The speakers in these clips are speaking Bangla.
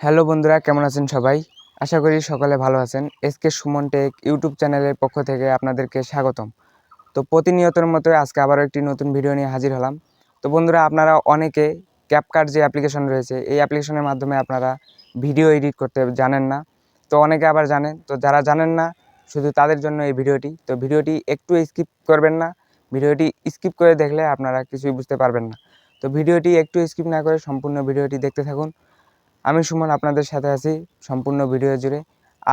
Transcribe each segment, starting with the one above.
হ্যালো বন্ধুরা, কেমন আছেন সবাই? আশা করি সকলে ভালো আছেন। এসকে সুমন টেক ইউটিউব চ্যানেলের পক্ষ থেকে আপনাদেরকে স্বাগতম। তো প্রতিনিয়তের মতো আজকে আবারও একটি নতুন ভিডিও নিয়ে হাজির হলাম। তো বন্ধুরা, আপনারা অনেকে ক্যাপকাট যে অ্যাপ্লিকেশন রয়েছে, এই অ্যাপ্লিকেশনের মাধ্যমে আপনারা ভিডিও এডিট করতে জানেন না। তো অনেকে আবার জানেন, তো যারা জানেন না, শুধু তাদের জন্য এই ভিডিওটি। তো ভিডিওটি একটু স্কিপ করবেন না। ভিডিওটি স্কিপ করে দেখলে আপনারা কিছুই বুঝতে পারবেন না। তো ভিডিওটি একটু স্কিপ না করে সম্পূর্ণ ভিডিওটি দেখতে থাকুন। আমি সুমন আপনাদের সাথে আছি সম্পূর্ণ ভিডিও জুড়ে।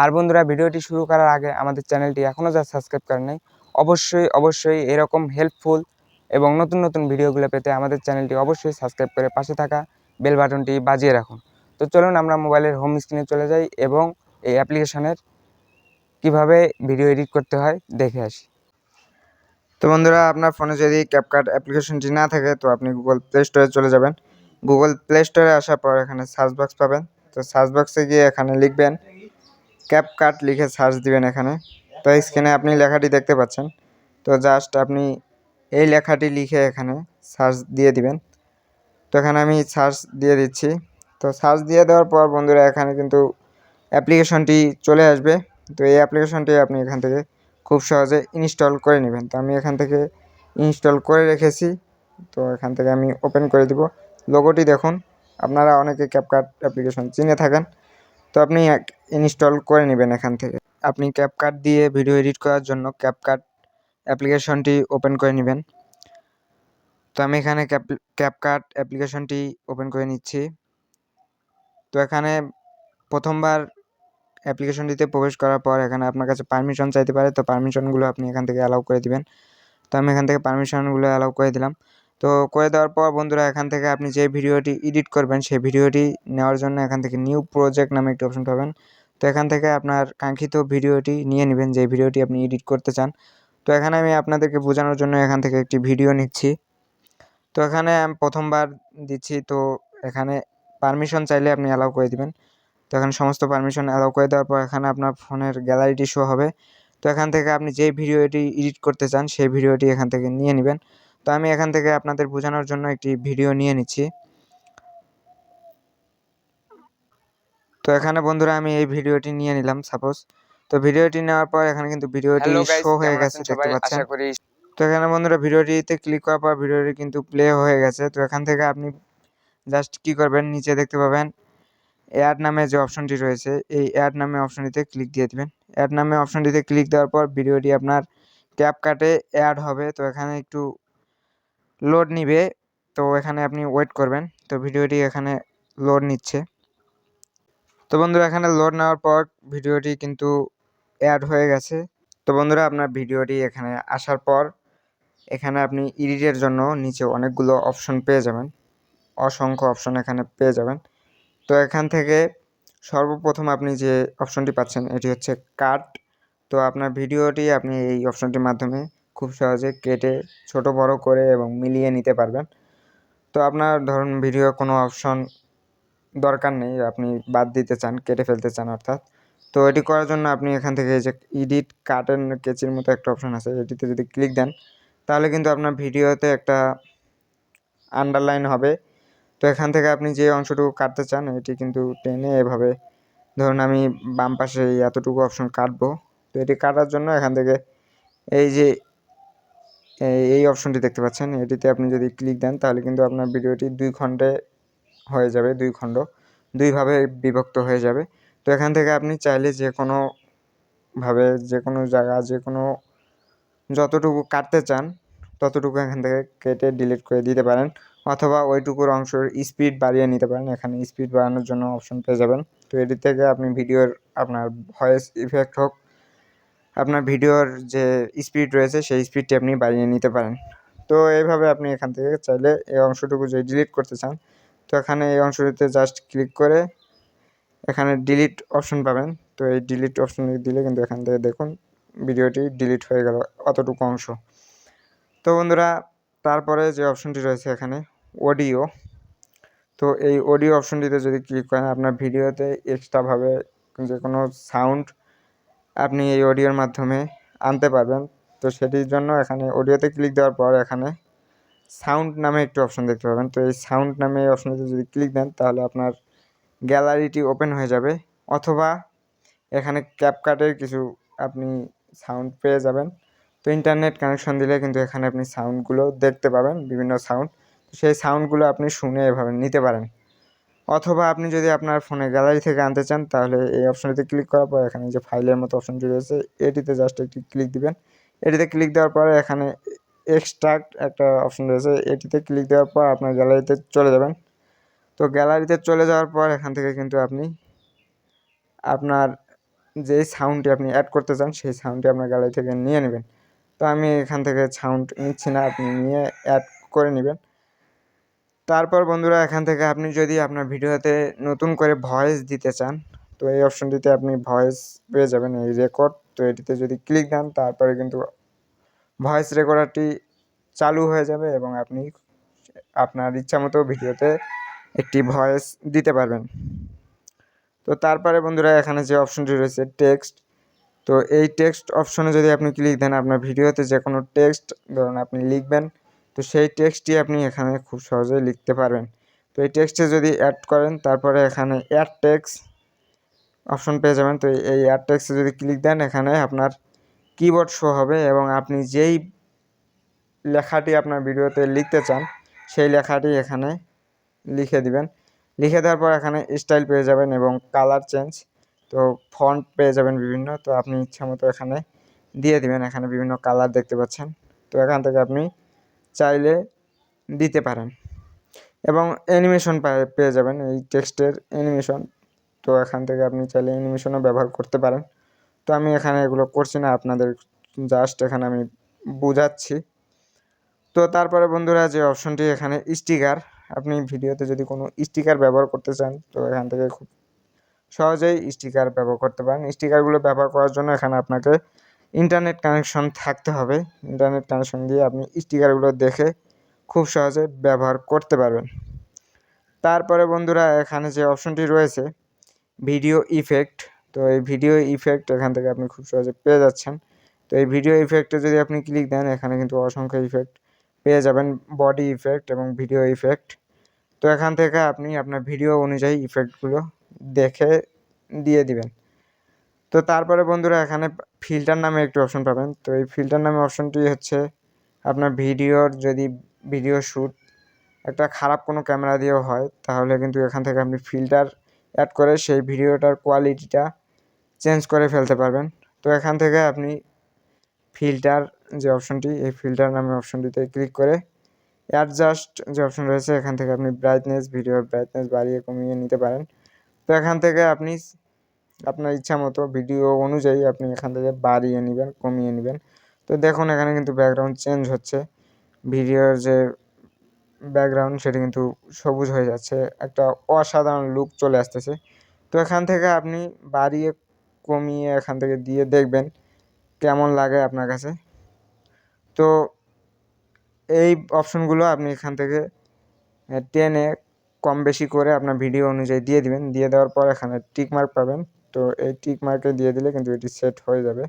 আর বন্ধুরা, ভিডিওটি শুরু করার আগে আমাদের চ্যানেলটি এখনও যা সাবস্ক্রাইব করেন নাই, অবশ্যই অবশ্যই এরকম হেল্পফুল এবং নতুন নতুন ভিডিওগুলো পেতে আমাদের চ্যানেলটি অবশ্যই সাবস্ক্রাইব করে পাশে থাকা বেল বাটনটি বাজিয়ে রাখুন। তো চলুন আমরা মোবাইলের হোম স্ক্রিনে চলে যাই এবং এই অ্যাপ্লিকেশনের কীভাবে ভিডিও এডিট করতে হয় দেখে আসি। তো বন্ধুরা, আপনার ফোনে যদি ক্যাপকাট অ্যাপ্লিকেশনটি না থাকে, তো আপনি গুগল প্লে স্টোরে চলে যাবেন। গুগল প্লে স্টোরে আসার পর এখানে সার্চ বক্স পাবেন। তো সার্চ বক্সে গিয়ে এখানে লিখবেন ক্যাপ কাট লিখে সার্চ দিবেন এখানে। তো এই স্ক্রিনে আপনি লেখাটি দেখতে পাচ্ছেন। তো জাস্ট আপনি এই লেখাটি লিখে এখানে সার্চ দিয়ে দিবেন। তো এখানে আমি সার্চ দিয়ে দিচ্ছি। তো সার্চ দিয়ে দেওয়ার পর বন্ধুরা, এখানে কিন্তু অ্যাপ্লিকেশনটি চলে আসবে। তো এই অ্যাপ্লিকেশনটি আপনি এখান থেকে খুব সহজে ইনস্টল করে নেবেন। তো আমি এখান থেকে ইনস্টল করে রেখেছি। তো এখান থেকে আমি ওপেন করে দিব। লোগোটি দেখুন। আপনারা অনেকে ক্যাপকাট অ্যাপ্লিকেশন চিনে থাকেন। তো আপনি ইনস্টল করে নেবেন এখান থেকে। আপনি ক্যাপকাট দিয়ে ভিডিও এডিট করার জন্য ক্যাপকাট অ্যাপ্লিকেশনটি ওপেন করে নেবেন। তো আমি এখানে ক্যাপ ক্যাপকাট অ্যাপ্লিকেশনটি ওপেন করে নিচ্ছি। তো এখানে প্রথমবার অ্যাপ্লিকেশনটিতে প্রবেশ করার পর এখানে আপনার কাছে পারমিশন চাইতে পারে। তো পারমিশনগুলো আপনি এখান থেকে অ্যালাউ করে দিবেন। তো আমি এখান থেকে পারমিশনগুলো অ্যালাউ করে দিলাম। তো করে দেওয়ার পর বন্ধুরা এখান থেকে আপনি যে ভিডিওটি এডিট করবেন, সেই ভিডিওটি নেওয়ার জন্য এখান থেকে নিউ প্রজেক্ট নামে একটি অপশন পাবেন। তো এখান থেকে আপনার কাঙ্ক্ষিত ভিডিওটি নিয়ে নেবেন, যে ভিডিওটি আপনি এডিট করতে চান। তো এখানে আমি আপনাদেরকে বোঝানোর জন্য এখান থেকে একটি ভিডিও নিচ্ছি। তো এখানে আমি প্রথমবার দিচ্ছি, তো এখানে পারমিশন চাইলে আপনি অ্যালাউ করে দিবেন। তো এখানে সমস্ত পারমিশন অ্যালাউ করে দেওয়ার পর এখানে আপনার ফোনের গ্যালারিটি শো হবে। তো এখান থেকে আপনি যে ভিডিওটি এডিট করতে চান, সেই ভিডিওটি এখান থেকে নিয়ে নেবেন। তো আমি এখান থেকে আপনাদের বোঝানোর জন্য একটি ভিডিও নিয়ে নিচ্ছি। তো এখানে বন্ধুরা আমি এই ভিডিওটি নিয়ে নিলাম সাপোজ তো ভিডিওটি নেওয়ার পর এখানে কিন্তু ভিডিওটি শো হয়ে গেছে দেখতে পাচ্ছেন। তো এখানে বন্ধুরা ভিডিওটিতে ক্লিক করার পর ভিডিওটি কিন্তু প্লে হয়ে গেছে। তো এখান থেকে আপনি জাস্ট কি করবেন নিচে দেখতে পাবেন অ্যাড নামে যে অপশনটি রয়েছে এই অ্যাড নামে অপশনটিতে ক্লিক দিয়ে দিবেন। অ্যাড নামে অপশনটিতে ক্লিক দেওয়ার পর ভিডিওটি আপনার ক্যাপ কাটে অ্যাড হবে। তো এখানে একটু লোড নিবে, তো এখানে আপনি ওয়েট করবেন। তো ভিডিওটি এখানে লোড নিচ্ছে। তো বন্ধুরা, এখানে লোড নেওয়ার পর ভিডিওটি কিন্তু অ্যাড হয়ে গেছে। তো বন্ধুরা, আপনার ভিডিওটি এখানে আসার পর এখানে আপনি এডিটের জন্য নিচে অনেকগুলো অপশন পেয়ে যাবেন। অসংখ্য অপশন এখানে পেয়ে যাবেন। তো এখান থেকে সর্বপ্রথম আপনি যে অপশনটি পাচ্ছেন, এটি হচ্ছে কাট তো আপনার ভিডিওটি আপনি এই অপশনটির মাধ্যমে খুব সহজে কেটে ছোট বড় করে এবং মিলিয়ে নিতে পারবেন। তো আপনার ধরুন ভিডিও কোনো অপশন দরকার নেই, আপনি বাদ দিতে চান, কেটে ফেলতে চান অর্থাৎ। তো এটি করার জন্য আপনি এখান থেকে যে এডিট কাটেন কেচির মতো একটা অপশন আছে, এটিতে যদি ক্লিক দেন, তাহলে কিন্তু আপনার ভিডিওতে একটা আন্ডারলাইন হবে। তো এখান থেকে আপনি যে অংশটুকু কাটতে চান, এটি কিন্তু টেনে এভাবে ধরুন আমি বাম পাশে এতটুকু অপশন কাটবো। তো এটি কাটার জন্য এখান থেকে এই যে এই- অপশনটি দেখতে পাচ্ছেন। এটিতে আপনি যদি ক্লিক দেন, তাহলে কিন্তু আপনার ভিডিওটি দুই খণ্ডে হয়ে যাবে, দুই খণ্ড। দুইভাবে বিভক্ত হয়ে যাবে। তো এখান থেকে আপনি চাইলে যে কোনো ভাবে, যে কোনো জায়গা, যে কোনো যতটুকু কাটতে চান, ততটুকু এখান থেকে কেটে ডিলিট করে দিতে পারেন। অথবা ওইটুকুর অংশের স্পিড বাড়িয়ে নিতে পারেন। এখানে স্পিড বাড়ানোর জন্য অপশন পেয়ে যাবেন। তো এটি থেকে আপনি ভিডিওর আপনার ভয়েস ইফেক্ট হোক আপনার ভিডিওর যে স্পিড রয়েছে, সেই স্পিডটি আপনি বাড়িয়ে নিতে পারেন। তো এইভাবে আপনি এখান থেকে চাইলে এই অংশটুকু যদি ডিলিট করতে চান, তো এখানে এই অংশটিতে জাস্ট ক্লিক করে এখানে ডিলিট অপশন পাবেন। তো এই ডিলিট অপশন দিলে কিন্তু এখান থেকে দেখুন ভিডিওটি ডিলিট হয়ে গেল অতটুকু অংশ। তো বন্ধুরা, তারপরে যে অপশনটি রয়েছে এখানে অডিও তো এই অডিও অপশনটিতে যদি ক্লিক করেন, আপনার ভিডিওতে এক্সট্রাভাবে যে কোনো সাউন্ড আপনি এই অডিওর মাধ্যমে আনতে পারবেন। তো সেটির জন্য এখানে অডিওতে ক্লিক দেওয়ার পর এখানে সাউন্ড নামে একটি অপশন দেখতে পাবেন। তো এই সাউন্ড নামে এই অপশনটিতে যদি ক্লিক দেন, তাহলে আপনার গ্যালারিটি ওপেন হয়ে যাবে। অথবা এখানে ক্যাপকাটের কিছু আপনি সাউন্ড পেয়ে যাবেন। তো ইন্টারনেট কানেকশন দিলে কিন্তু এখানে আপনি সাউন্ডগুলো দেখতে পাবেন, বিভিন্ন সাউন্ড। সেই সাউন্ডগুলো আপনি শুনে এভাবে নিতে পারেন। অথবা আপনি যদি আপনার ফোনে গ্যালারি থেকে আনতে চান, তাহলে এই অপশনটিতে ক্লিক করার পর এখানে যে ফাইলের মতো অপশনটি রয়েছে এটিতে জাস্ট একটি ক্লিক দিবেন। এটিতে ক্লিক দেওয়ার পরে এখানে এক্সট্রাক্ট একটা অপশন রয়েছে, এটিতে ক্লিক দেওয়ার পর আপনার গ্যালারিতে চলে যাবেন। তো গ্যালারিতে চলে যাওয়ার পর এখান থেকে কিন্তু আপনি আপনার যেই সাউন্ডটি আপনি অ্যাড করতে চান, সেই সাউন্ডটি আপনার গ্যালারি থেকে নিয়ে নেবেন। তো আমি এখান থেকে সাউন্ড নিচ্ছি না, আপনি নিয়ে অ্যাড করে নেবেন। তারপর বন্ধুরা, এখান থেকে আপনি যদি আপনার ভিডিওতে নতুন করে ভয়েস দিতে চান, তো এই অপশনটিতে আপনি ভয়েস পেয়ে যাবেন এই রেকর্ড তো এটিতে যদি ক্লিক দেন, তারপরে কিন্তু ভয়েস রেকর্ডারটি চালু হয়ে যাবে এবং আপনি আপনার ইচ্ছামতো ভিডিওতে একটি ভয়েস দিতে পারবেন। তো তারপরে বন্ধুরা, এখানে যে অপশনটি রয়েছে টেক্সট তো এই টেক্সট অপশনে যদি আপনি ক্লিক দেন, আপনার ভিডিওতে যে কোনো টেক্সট ধরুন আপনি লিখবেন তো সেই টেক্সটটি আপনি এখানে খুব সহজেই লিখতে পারবেন। তো এই টেক্সটে যদি অ্যাড করেন, তারপরে এখানে অ্যাড টেক্স অপশন পেয়ে যাবেন। তো এই অ্যাড টেক্সে যদি ক্লিক দেন, এখানে আপনার কিবোর্ড শো হবে এবং আপনি যেই লেখাটি আপনার ভিডিওতে লিখতে চান, সেই লেখাটি এখানে লিখে দিবেন। লিখে দেওয়ার পর এখানে স্টাইল পেয়ে যাবেন এবং কালার চেঞ্জ তো ফন্ট পেয়ে যাবেন বিভিন্ন। তো আপনি ইচ্ছা মতো এখানে দিয়ে দিবেন। এখানে বিভিন্ন কালার দেখতে পাচ্ছেন। তো এখান থেকে আপনি চাইলে দিতে পারেন। এবং অ্যানিমেশন পেয়ে যাবেন এই টেক্সটের অ্যানিমেশন তো এখান থেকে আপনি চাইলে অ্যানিমেশনও ব্যবহার করতে পারেন। তো আমি এখানে এগুলো করছি না, আপনাদের জাস্ট এখানে আমি বোঝাচ্ছি। তো তারপরে বন্ধুরা যে অপশনটি এখানে স্টিকার আপনি ভিডিওতে যদি কোনো স্টিকার ব্যবহার করতে চান, তো এখান থেকে খুব সহজেই স্টিকার ব্যবহার করতে পারেন। স্টিকারগুলো ব্যবহার করার জন্য এখানে আপনাকে ইন্টারনেট কানেকশন থাকতে হবে। ইন্টারনেট কানেকশন দিয়ে আপনি স্টিকারগুলো দেখে খুব সহজে ব্যবহার করতে পারবেন। তারপরে বন্ধুরা, এখানে যে অপশনটি রয়েছে ভিডিও ইফেক্ট তো এই ভিডিও ইফেক্ট এখান থেকে আপনি খুব সহজে পেয়ে যাচ্ছেন। তো এই ভিডিও ইফেক্টে যদি আপনি ক্লিক দেন, এখানে কিন্তু অসংখ্য ইফেক্ট পেয়ে যাবেন। বডি ইফেক্ট এবং ভিডিও ইফেক্ট তো এখান থেকে আপনি আপনার ভিডিও অনুযায়ী ইফেক্টগুলো দেখে দিয়ে দিবেন। তো তারপরে বন্ধুরা এখানে ফিল্টার নামে একটি অপশন পাবেন। তো এই ফিল্টার নামে অপশনটি হচ্ছে আপনার ভিডিওর যদি ভিডিও শ্যুট একটা খারাপ কোনো ক্যামেরা দিয়েও হয়, তাহলে কিন্তু এখান থেকে আপনি ফিল্টার অ্যাড করে সেই ভিডিওটার কোয়ালিটিটা চেঞ্জ করে ফেলতে পারবেন। তো এখান থেকে আপনি ফিল্টার যে অপশনটি এই ফিল্টার নামে অপশনটিতে ক্লিক করে অ্যাডজাস্ট যে অপশন রয়েছে, এখান থেকে আপনি ব্রাইটনেস ভিডিওর ব্রাইটনেস বাড়িয়ে কমিয়ে নিতে পারেন। তো এখান থেকে আপনি আপনার ইচ্ছা মতো ভিডিও অনুযায়ী আপনি এখান থেকে বাড়িয়ে নেবেন, কমিয়ে নেবেন। তো দেখুন, এখানে কিন্তু ব্যাকগ্রাউন্ড চেঞ্জ হচ্ছে। ভিডিওর যে ব্যাকগ্রাউন্ড সেটি কিন্তু সবুজ হয়ে যাচ্ছে। একটা অসাধারণ লুক চলে আসতেছে। তো এখান থেকে আপনি বাড়িয়ে, কমিয়ে এখান থেকে দিয়ে দেখবেন কেমন লাগে আপনার কাছে। তো এই অপশনগুলো আপনি এখান থেকে টেনে কম বেশি করে আপনার ভিডিও অনুযায়ী দিয়ে দিবেন। দিয়ে দেওয়ার পর এখানে টিকমার্ক পাবেন। তো এই টিক মার্কে দিয়ে দিলে কিন্তু এটি সেট হয়ে যাবে।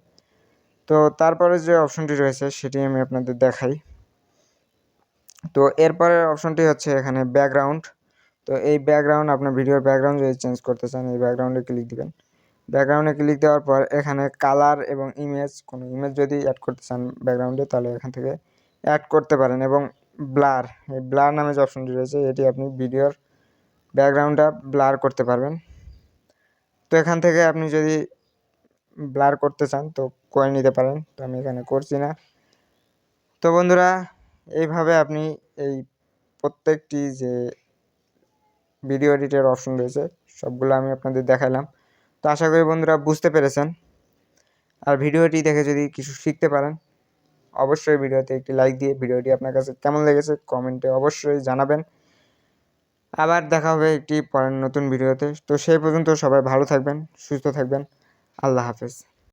তো তারপরে যে অপশনটি রয়েছে, সেটি আমি আপনাদের দেখাই। তো এরপরের অপশনটি হচ্ছে এখানে ব্যাকগ্রাউন্ড তো এই ব্যাকগ্রাউন্ড আপনার ভিডিওর ব্যাকগ্রাউন্ড যদি চেঞ্জ করতে চান, এই ব্যাকগ্রাউন্ডে ক্লিক দিবেন। ব্যাকগ্রাউন্ডে ক্লিক দেওয়ার পর এখানে কালার এবং ইমেজ কোনো ইমেজ যদি অ্যাড করতে চান ব্যাকগ্রাউন্ডে তাহলে এখান থেকে অ্যাড করতে পারেন। এবং ব্লার এই ব্লার নামে যে অপশনটি রয়েছে, এটি আপনি ভিডিওর ব্যাকগ্রাউন্ডটা ব্লার করতে পারবেন। তো এখান থেকে আপনি যদি ব্লার করতে চান, তো করে নিতে পারেন। তো আমি এখানে করছি না। তো বন্ধুরা, এইভাবে আপনি এই প্রত্যেকটি যে ভিডিও এডিটের অপশন রয়েছে, সবগুলো আমি আপনাদের দেখালাম। তো আশা করি বন্ধুরা বুঝতে পেরেছেন। আর ভিডিওটি দেখে যদি কিছু শিখতে পারেন, অবশ্যই ভিডিওতে একটি লাইক দিয়ে ভিডিওটি আপনার কাছে কেমন লেগেছে কমেন্টে অবশ্যই জানাবেন। আবার দেখা হবে একটি পরের নতুন ভিডিওতে। তো সেই পর্যন্ত সবাই ভালো থাকবেন, সুস্থ থাকবেন। আল্লাহ হাফেজ।